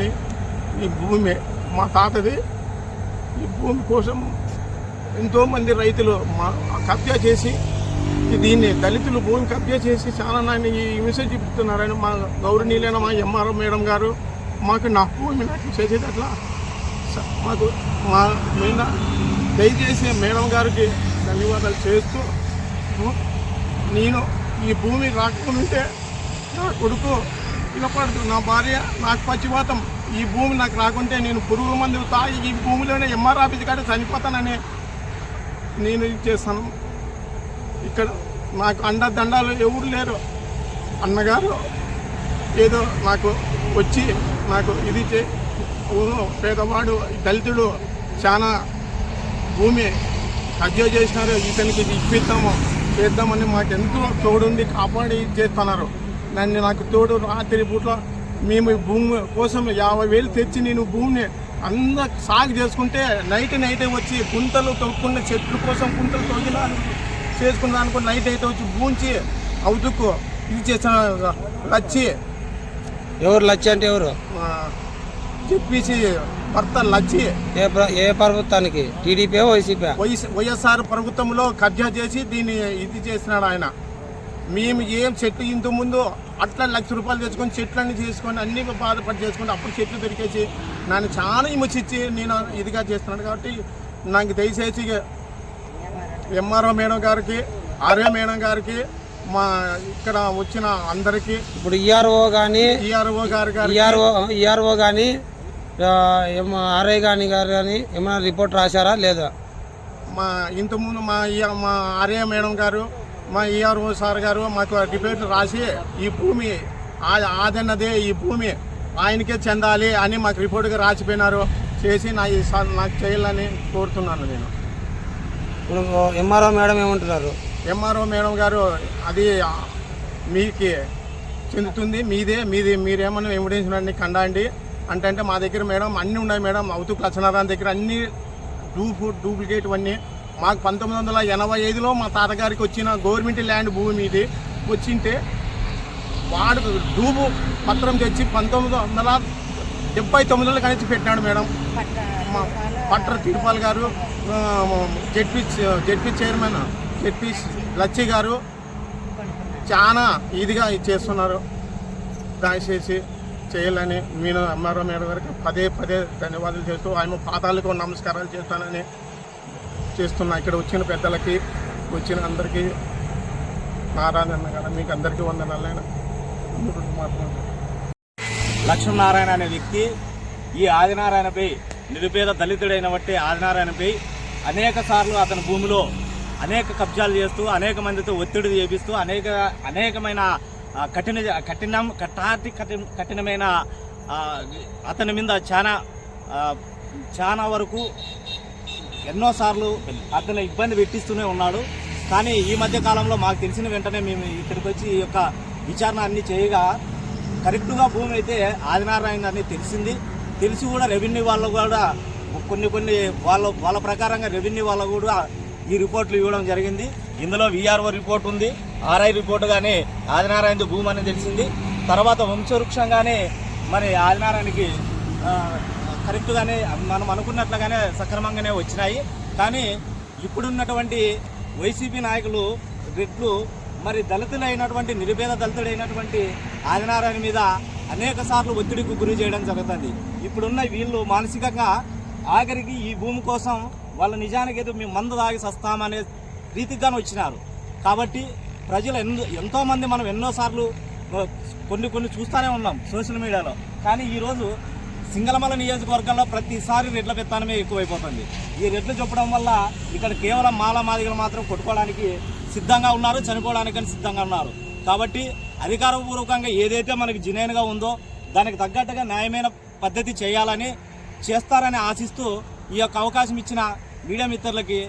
తీసుకొని ఈ భూమి మా తాతది. ఈ భూమి కోసం ఎంతోమంది రైతులు మా కబ్జా చేసి దీన్ని దళితులు భూమి కబ్జా చేసి చాలా నాయన ఈ హింస చూపుతున్నారని మా గౌరవనీయులైన మా ఎంఆర్ఓ మేడం గారు మాకు నా భూమి నాకు చేసేది అట్లా స- మాకు మా మీద దయచేసి మేడం గారికి ధన్యవాదాలు చేస్తూ నేను ఈ భూమి రాకపోతే నా కొడుకు వినపడుతూ నా భార్య నాకు పచ్చివాతం ఈ భూమి నాకు రాకుంటే నేను పురుగు మందులు తాగి ఈ భూమిలోనే ఎంఆర్ ఆఫీస్ కాడ చనిపోతానని నేను ఇది చేస్తాను ఇక్కడ నాకు అండదండాలు ఎవరు లేరు. అన్నగారు ఏదో నాకు వచ్చి నాకు ఇది చే ఊరు పేదవాడు దళితుడు చాలా భూమి కబ్జా చేసినారు. ఇతనికి ఇది ఇప్పిద్దాము చేద్దామని మాకు ఎంతో తోడుండి కాపాడి చేస్తున్నారు. నన్ను నాకు తోడు రాత్రి పూట్లో మేము భూమి కోసం యాభై వేలు తెచ్చి నేను భూమిని అంద సాగు చేసుకుంటే నైట్ నైట్ వచ్చి గుంతలు తొక్కున్న చెట్ల కోసం గుంతలు తొగిన చేసుకున్న అనుకో నైట్ అయితే వచ్చి భూంచి అవుతుకు ఇది చేసిన వచ్చి ఎవరు లచ్చి అంటే ఎవరు? చెప్పేసి భర్త లచ్చి. ఏ ఏ ప్రభుత్వానికి? టీడీపీ వైసీపీ వైఎస్ వైఎస్ఆర్ ప్రభుత్వంలో కబ్జా చేసి దీన్ని ఇది చేసినాడు ఆయన. మేము ఏం చెట్లు ఇంత ముందు అట్లా లక్ష రూపాయలు తెచ్చుకొని చెట్లన్నీ చేసుకొని అన్ని బాధపడి చేసుకొని అప్పుడు చెట్లు దొరికేసి నన్ను చాలా హింసించి నేను ఇదిగా చేస్తున్నాను కాబట్టి నాకు దయచేసి ఎంఆర్ఓ మేడం గారికి ఆర్ఏ మేడం గారికి మా ఇక్కడ వచ్చిన అందరికీ ఇప్పుడు ఈఆర్ఓ కానీ ఈఆర్ఓ గారి ఈఆర్ఓ ఈఆర్ఓ కానీ ఆర్ఐ కానీ గారు కానీ ఏమైనా రిపోర్ట్ రాశారా లేదా? మా ఇంతకుముందు మా మా ఆర్య మేడం గారు మా ఈఆర్ఓ సార్ గారు మాకు డిబేట్ రాసి ఈ భూమి ఆదన్నదే ఈ భూమి ఆయనకే చెందాలి అని మాకు రిపోర్ట్గా రాసిపోయినారు. చేసి నా ఈ సార్ నాకు చేయాలని కోరుతున్నాను నేను. ఇప్పుడు ఎంఆర్ఓ మేడం ఏమంటున్నారు? ఎంఆర్ఓ మేడం గారు అది మీకు చెందుతుంది మీదే మీది మీరేమన్నా ఎవిడెన్స్ అన్ని కండండి. అంటే అంటే మా దగ్గర మేడం అన్నీ ఉన్నాయి మేడం అవుతూ లక్షణారాయణ దగ్గర అన్ని డూపు డూప్లికేట్ అన్నీ మాకు పంతొమ్మిది వందల ఎనభై ఐదులో మా తాతగారికి వచ్చిన గవర్నమెంట్ ల్యాండ్ భూమి ఇది వచ్చింటే వాడు డూబు పత్రం తెచ్చి పంతొమ్మిది వందల డెబ్బై తొమ్మిదిలో కలిసి పెట్టినాడు మేడం. మా పట్ర Tirupal garu ZP ZP chairman ZP Lachi garu చాలా ఇదిగా ఇది చేస్తున్నారు. దయచేసి చేయాలని నేను ఎంఆర్ఓ మేడం గారికి పదే పదే ధన్యవాదాలు చేస్తూ ఆయన పాదాలకు నమస్కారాలు చేస్తానని చేస్తున్నా. ఇక్కడ వచ్చిన పెద్దలకి వచ్చిన అందరికీ నారాయణ గారు మీకు అందరికీ వందనాలైనా లక్ష్మీనారాయణ అనే వ్యక్తి ఈ ఆదినారాయణపై నిరుపేద దళితుడైన బట్టి ఆదినారాయణపై అనేక సార్లు అతని భూమిలో అనేక కబ్జాలు చేస్తూ అనేక మందితో ఒత్తిడి చేపిస్తూ అనేక అనేకమైన కఠిన కఠినం కఠాతి కఠిన కఠినమైన అతని మీద చాలా చాలా వరకు ఎన్నోసార్లు అతను ఇబ్బంది పెట్టిస్తూనే ఉన్నాడు. కానీ ఈ మధ్య కాలంలో మాకు తెలిసిన వెంటనే మేము ఇక్కడికి వచ్చి ఈ యొక్క విచారణ అన్ని చేయగా కరెక్ట్గా భూమి అయితే ఆదినారాయణ అని తెలిసింది. తెలిసి కూడా రెవెన్యూ వాళ్ళు కూడా కొన్ని కొన్ని వాళ్ళ వాళ్ళ ప్రకారంగా రెవెన్యూ వాళ్ళు కూడా ఈ రిపోర్ట్లు ఇవ్వడం జరిగింది. ఇందులో విఆర్ఓ రిపోర్ట్ ఉంది. ఆర్ఐ రిపోర్ట్ కానీ ఆదినారాయణ భూమి అని తెలిసింది. తర్వాత వంశవృక్షంగానే మరి ఆదినారాయణకి కరెక్ట్గానే మనం అనుకున్నట్లుగానే సక్రమంగానే వచ్చినాయి. కానీ ఇప్పుడున్నటువంటి వైసీపీ నాయకులు రెడ్లు మరి దళితులైనటువంటి నిరుపేద దళితుడైనటువంటి ఆదినారాయణ మీద అనేక సార్లు ఒత్తిడికి గురి చేయడం జరుగుతుంది. ఇప్పుడున్న వీళ్ళు మానసికంగా ఆఖరికి ఈ భూమి కోసం వాళ్ళ నిజానికి అయితే మేము మందు తాగి సస్తామనే రీతిగానే వచ్చినారు. కాబట్టి ప్రజలు ఎంతో ఎంతోమంది మనం ఎన్నోసార్లు కొన్ని కొన్ని చూస్తూనే ఉన్నాం సోషల్ మీడియాలో. కానీ ఈరోజు సింగళమల నియోజకవర్గంలో ప్రతిసారి రెడ్ల పెత్తానమే ఎక్కువైపోతుంది. ఈ రెడ్లు చెప్పడం వల్ల ఇక్కడ కేవలం మాల మాదిగలు మాత్రం కొట్టుకోవడానికి సిద్ధంగా ఉన్నారు చనిపోవడానికని సిద్ధంగా ఉన్నారు. కాబట్టి అధికారపూర్వకంగా ఏదైతే మనకి జినైన్గా ఉందో దానికి తగ్గట్టుగా న్యాయమైన పద్ధతి చేయాలని చేస్తారని ఆశిస్తూ ఈ యొక్క అవకాశం ఇచ్చిన మీడియా మిత్రులకి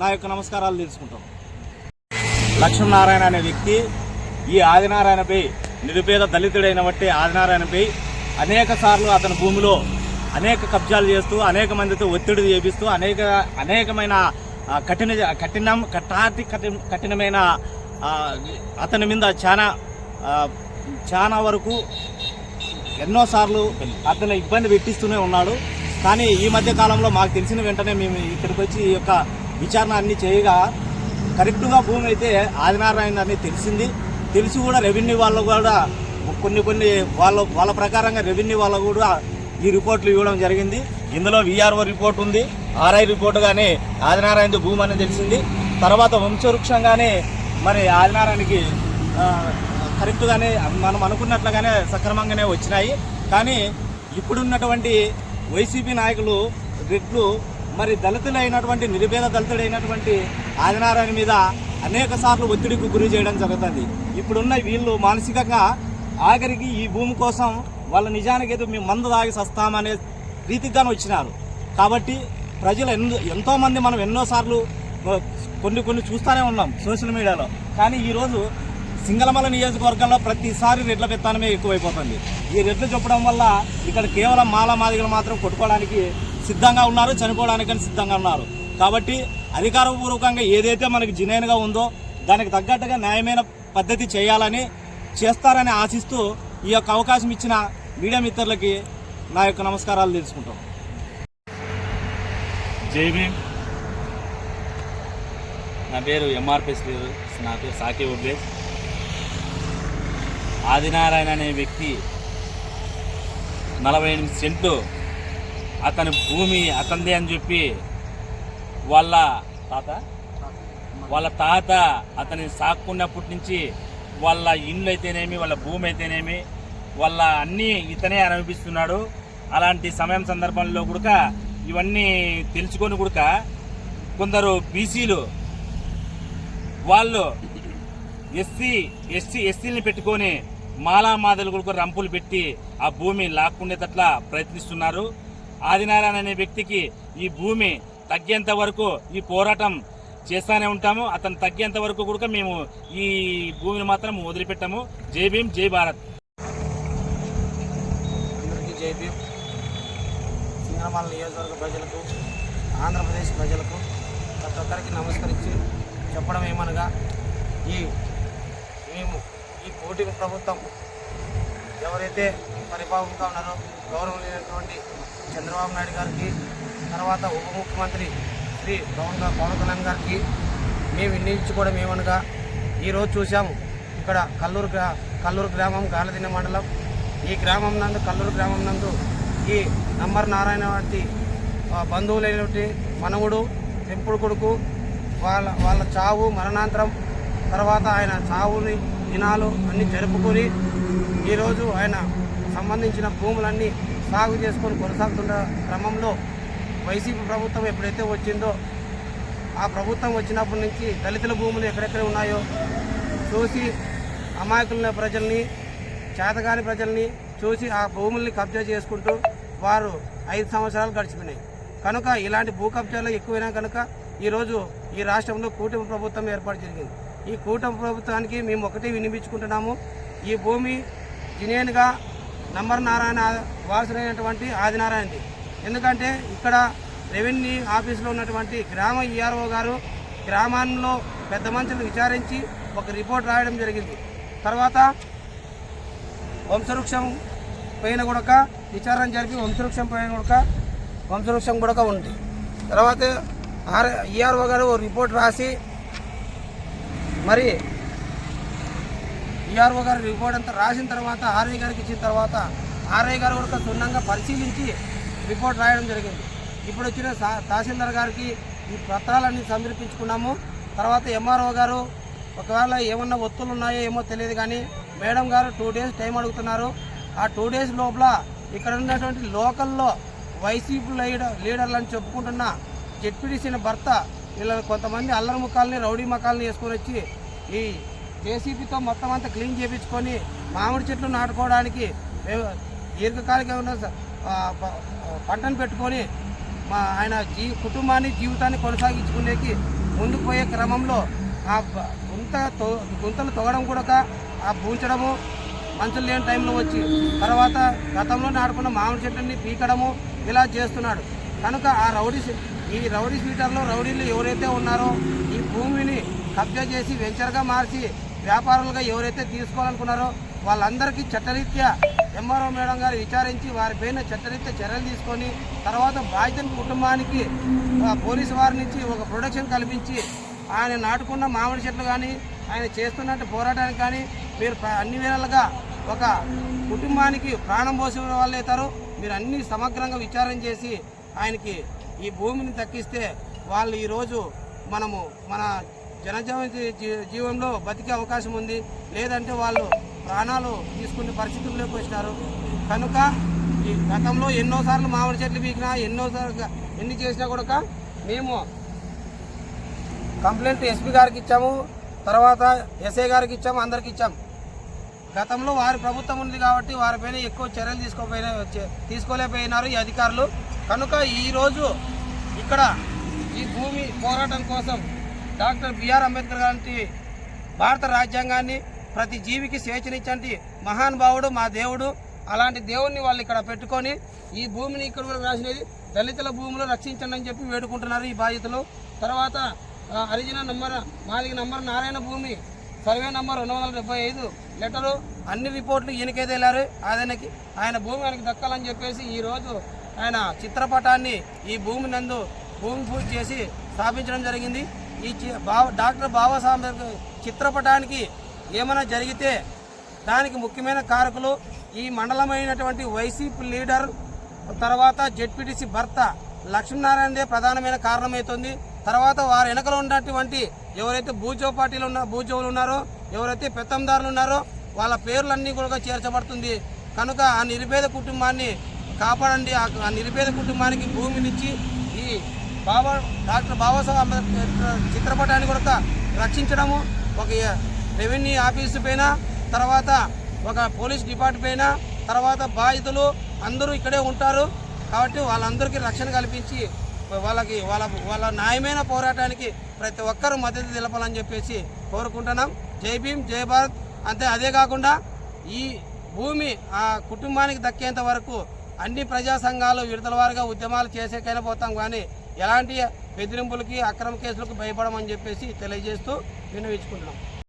నా యొక్క నమస్కారాలు తెలుసుకుంటాం. లక్ష్మీనారాయణ అనే వ్యక్తి ఈ ఆదినారాయణపై నిరుపేద దళితుడైన బట్టి ఆదినారాయణపై అనేక సార్లు అతని భూమిలో అనేక కబ్జాలు చేస్తూ అనేక మందితో ఒత్తిడి చేపిస్తూ అనేక అనేకమైన కఠిన కఠినం కఠాతి కఠిన కఠినమైన అతని మీద చాలా చాలా వరకు ఎన్నోసార్లు అతను ఇబ్బంది పెట్టిస్తూనే ఉన్నాడు. కానీ ఈ మధ్య కాలంలో మాకు తెలిసిన వెంటనే మేము ఇక్కడికి వచ్చి ఈ యొక్క విచారణ అన్ని చేయగా కరెక్ట్గా భూమి అయితే ఆదినారాయణ అని తెలిసింది. తెలిసి కూడా రెవెన్యూ వాళ్ళు కూడా కొన్ని కొన్ని వాళ్ళ వాళ్ళ ప్రకారంగా రెవెన్యూ వాళ్ళు కూడా ఈ రిపోర్ట్లు ఇవ్వడం జరిగింది. ఇందులో విఆర్ఓ రిపోర్ట్ ఉంది ఆర్ఐ రిపోర్ట్ కానీ ఆదినారాయణ భూమి అని తెలిసింది. తర్వాత వంశవృక్షంగానే మరి ఆదినారాయణకి కరెక్ట్గానే మనం అనుకున్నట్లుగానే సక్రమంగానే వచ్చినాయి. కానీ ఇప్పుడున్నటువంటి వైసీపీ నాయకులు రెడ్లు మరి దళితులైనటువంటి నిరుపేద దళితుడైనటువంటి ఆదినారాయణ మీద అనేక సార్లు ఒత్తిడికి గురి చేయడం జరుగుతుంది. ఇప్పుడున్న వీళ్ళు మానసికంగా ఆఖరికి ఈ భూమి కోసం వాళ్ళ నిజానికి ఏదో మేము మందు తాగి సస్తామనే రీతిగానే వచ్చినారు. కాబట్టి ప్రజలు ఎంతో ఎంతోమంది మనం ఎన్నోసార్లు కొన్ని కొన్ని చూస్తూనే ఉన్నాం సోషల్ మీడియాలో. కానీ ఈరోజు సింగళమల నియోజకవర్గంలో ప్రతిసారి రెడ్ల పెత్తానమే ఎక్కువైపోతుంది. ఈ రెడ్లు చెప్పడం వల్ల ఇక్కడ కేవలం మాల మాదిగలు మాత్రం కొట్టుకోవడానికి సిద్ధంగా ఉన్నారు చనిపోవడానికి సిద్ధంగా ఉన్నారు. కాబట్టి అధికారపూర్వకంగా ఏదైతే మనకి జినైన్గా ఉందో దానికి తగ్గట్టుగా న్యాయమైన పద్ధతి చేయాలని చేస్తారని ఆశిస్తూ ఈ యొక్క అవకాశం ఇచ్చిన మీడియా మిత్రులకి నా యొక్క నమస్కారాలు తెలుసుకుంటాం. జై భీమ్. నా పేరు ఎంఆర్పిఎస్ నా పేరు సాకి ఉబ్బేస్ ఆదినారాయణ అనే వ్యక్తి నలభై ఎనిమిది సెంట్లు అతని భూమి అతనిదే అని చెప్పి వాళ్ళ తాత వాళ్ళ తాత అతని సాక్కున్నప్పటి నుంచి వాళ్ళ ఇండ్లు అయితేనేమి వాళ్ళ భూమి అయితేనేమి వాళ్ళ అన్నీ ఇతనే అనుభవిస్తున్నాడు అలాంటి సమయం సందర్భంలో కూడా ఇవన్నీ తెలుసుకొని కూడా కొందరు బీసీలు వాళ్ళు ఎస్సీ ఎస్సీ ఎస్సీని పెట్టుకొని మాలామాదలు కూడా రంపులు పెట్టి ఆ భూమి లాక్కుండేటట్లా ప్రయత్నిస్తున్నారు. ఆదినారాయణ అనే వ్యక్తికి ఈ భూమి తగ్గేంత వరకు ఈ పోరాటం చేస్తానే ఉంటాము. అతను తగ్గేంత వరకు కూడా మేము ఈ భూమిని మాత్రం వదిలిపెట్టాము. జై భీమ్ జై భారత్. అందరికీ జై భీమ్. సింగనమాల నియోజకవర్గ ప్రజలకు ఆంధ్రప్రదేశ్ ప్రజలకు ప్రతి ఒక్కరికి నమస్కరించి చెప్పడం ఏమనగా ఈ మేము ఈ పోటీ ప్రభుత్వం ఎవరైతే పరిపాలనగా ఉన్నారో గౌరవం లేనటువంటి చంద్రబాబు నాయుడు గారికి తర్వాత ఉప ముఖ్యమంత్రి శ్రీ పవన్ పవన్ కళ్యాణ్ గారికి మేము వినియోగించుకోవడం ఏమనగా ఈరోజు చూసాము ఇక్కడ కల్లూరు గ్రా కల్లూరు గ్రామం గాలదిన్న మండలం. ఈ గ్రామం నందు కల్లూరు గ్రామం నందు ఈ నంబర్ నారాయణ వంటి బంధువులైనటువంటి మనవుడు పెంపుడు కొడుకు వాళ్ళ వాళ్ళ చావు మరణాంతరం తర్వాత ఆయన చావుని దినాలు అన్నీ జరుపుకొని ఈరోజు ఆయన సంబంధించిన భూములన్నీ సాగు చేసుకొని కొనసాగుతున్న క్రమంలో వైసీపీ ప్రభుత్వం ఎప్పుడైతే వచ్చిందో ఆ ప్రభుత్వం వచ్చినప్పటి నుంచి దళితుల భూములు ఎక్కడెక్కడ ఉన్నాయో చూసి అమాయకుల ప్రజల్ని చేతగాని ప్రజల్ని చూసి ఆ భూముల్ని కబ్జా చేసుకుంటూ వారు ఐదు సంవత్సరాలు గడిచిపోయినాయి. కనుక ఇలాంటి భూ కబ్జాలు ఎక్కువైనా కనుక ఈరోజు ఈ రాష్ట్రంలో కూటమి ప్రభుత్వం ఏర్పాటు జరిగింది. ఈ కూటమి ప్రభుత్వానికి మేము ఒకటే వినిపించుకుంటున్నాము. ఈ భూమి జినేన్గా నంబర్ నారాయణ వాసులైనటువంటి ఆదినారాయణది. ఎందుకంటే ఇక్కడ రెవెన్యూ ఆఫీసులో ఉన్నటువంటి గ్రామ ఈఆర్ఓ గారు గ్రామాల్లో పెద్ద మనుషులు విచారించి ఒక రిపోర్ట్ రాయడం జరిగింది. తర్వాత వంశవృక్షం పైన కూడక విచారణ జరిపి వంశవృక్షం పైన కూడక వంశవృక్షం కూడక ఉంది. తర్వాత ఆర్ ఈఆర్ఓ గారు ఓ రిపోర్ట్ రాసి మరి ఈఆర్ఓ గారు రిపోర్ట్ అంతా రాసిన తర్వాత ఆర్ఐ గారికి ఇచ్చిన తర్వాత ఆర్ఐ గారు కూడా క్షుణ్ణంగా పరిశీలించి రిపోర్ట్ రాయడం జరిగింది. ఇప్పుడు వచ్చిన తహసీల్దార్ గారికి ఈ పత్రాలన్నీ సమర్పించుకున్నాము. తర్వాత ఎంఆర్ఓ గారు ఒకవేళ ఏమన్నా ఒత్తులు ఉన్నాయో ఏమో తెలియదు కానీ మేడం గారు టూ డేస్ టైం అడుగుతున్నారు. ఆ టూ డేస్ లోపల ఇక్కడ ఉన్నటువంటి లోకల్లో వైసీపీ లీడర్ లీడర్లు అని చెప్పుకుంటున్న జెడ్పీడీసీని భర్త వీళ్ళని కొంతమంది అల్లరి ముఖాలని రౌడీ ముఖాలని వేసుకొని వచ్చి ఈ జేసీబీతో మొత్తం అంతా క్లీన్ చేయించుకొని మామిడి చెట్లు నాటుకోవడానికి వ్యవ- దీర్ఘకాలికంగా ఉన్న పంటను పెట్టుకొని మా ఆయన జీ కుటుంబాన్ని జీవితాన్ని కొనసాగించుకునేకి ముందుకు పోయే క్రమంలో ఆ గుంత గుంతలు తొగడం కూడా ఆ పూంచడము మంచులు లేని టైంలో వచ్చి తర్వాత గతంలో నాటుకున్న మామిడి చెట్లని పీకడము ఇలా చేస్తున్నాడు. కనుక ఆ రౌడీ ఈ రౌడీ స్వీటర్లో రౌడీలు ఎవరైతే ఉన్నారో ఈ భూమిని కబ్జా చేసి వెంచర్గా మార్చి వ్యాపారులుగా ఎవరైతే తీసుకోవాలనుకున్నారో వాళ్ళందరికీ చట్టరీత్యా ఎంఆర్ఓ మేడం గారు విచారించి వారి పైన చట్టరీత్యా చర్యలు తీసుకొని తర్వాత బాధితుని కుటుంబానికి పోలీసు వారి నుంచి ఒక ప్రొడక్షన్ కల్పించి ఆయన నాటుకున్న మామిడి చెట్లు కానీ ఆయన చేస్తున్నట్టు పోరాటానికి కానీ మీరు అన్ని విధాలుగా ఒక కుటుంబానికి ప్రాణం పోసిన వాళ్ళు అవుతారు మీరు అన్ని సమగ్రంగా విచారణ చేసి ఆయనకి ఈ భూమిని దక్కిస్తే వాళ్ళు ఈరోజు మనము మన జనజీవన జీవంలో బతికే అవకాశం ఉంది. లేదంటే వాళ్ళు ప్రాణాలు తీసుకునే పరిస్థితుల్లోకి వచ్చినారు కనుక ఈ గతంలో ఎన్నోసార్లు మామిడి చెట్లు పీకినా ఎన్నోసార్లు ఎన్ని చేసినా కూడా మేము కంప్లైంట్ ఎస్పీ గారికి ఇచ్చాము తర్వాత ఎస్ఐ గారికి ఇచ్చాము అందరికి ఇచ్చాము గతంలో వారి ప్రభుత్వం ఉంది కాబట్టి వారిపైన ఎక్కువ చర్యలు తీసుకోపోయిన తీసుకోలేకపోయినారు ఈ అధికారులు. కనుక ఈరోజు ఇక్కడ ఈ భూమి పోరాటం కోసం డాక్టర్ బిఆర్ అంబేద్కర్ గారి భారత రాజ్యాంగాన్ని ప్రతి జీవికి స్వేచ్ఛనిచ్చంటి మహానుభావుడు మా దేవుడు. అలాంటి దేవుణ్ణి వాళ్ళు ఇక్కడ పెట్టుకొని ఈ భూమిని ఇక్కడ కూడా రాసినది. దళితుల భూములు రక్షించండి అని చెప్పి వేడుకుంటున్నారు ఈ బాధ్యతలు తర్వాత ఆ, హరిజన నంబర్ మాది నంబర్ నారాయణ భూమి సర్వే నంబర్ రెండు వందల డెబ్బై ఐదు లెటరు అన్ని రిపోర్ట్లు ఈయనకైతే వెళ్ళారు ఆయనకి ఆయన భూమి ఆయనకి దక్కాలని చెప్పేసి ఈరోజు ఆయన చిత్రపటాన్ని ఈ భూమి నందు భూమి పూజ చేసి స్థాపించడం జరిగింది. ఈ చి- బావ డాక్టర్ బాబాసాహెబ్ చిత్రపటానికి ఏమైనా జరిగితే దానికి ముఖ్యమైన కారకులు ఈ మండలమైనటువంటి వైసీపీ లీడర్ తర్వాత జెడ్పీటీసీ భర్త లక్ష్మీనారాయణదే ప్రధానమైన కారణమవుతుంది తర్వాత వారి వెనకలో ఉన్నటువంటి ఎవరైతే భూజో పార్టీలు ఉన్న భూజోలు ఉన్నారో ఎవరైతే పెత్తందారులు ఉన్నారో వాళ్ళ పేర్లన్నీ కూడా చేర్చబడుతుంది. కనుక ఆ నిరుపేద కుటుంబాన్ని కాపాడండి. ఆ ఆ నిరుపేద కుటుంబానికి భూమినిచ్చి ఈ బాబా డాక్టర్ బాబాసాహెబ్ అంబేద్కర్ చిత్రపటాన్ని కూడా రక్షించడము ఒక రెవెన్యూ ఆఫీసు పైన తర్వాత ఒక పోలీస్ డిపార్ట్మెంట్ పైన తర్వాత బాధితులు అందరూ ఇక్కడే ఉంటారు. కాబట్టి వాళ్ళందరికీ రక్షణ కల్పించి వాళ్ళకి వాళ్ళ వాళ్ళ న్యాయమైన పోరాటానికి ప్రతి ఒక్కరూ మద్దతు తెలపాలని చెప్పేసి కోరుకుంటున్నాం. జై భీమ్ జై భారత్. అంతే అదే కాకుండా ఈ భూమి ఆ కుటుంబానికి దక్కేంత వరకు అన్ని ప్రజా సంఘాలు విడతల వారిగా ఉద్యమాలు చేసేకైనా పోతాం. కానీ ఎలాంటి బెదిరింపులకి అక్రమ కేసులకు భయపడమని చెప్పేసి తెలియజేస్తూ విన్నవించుకుంటున్నాం.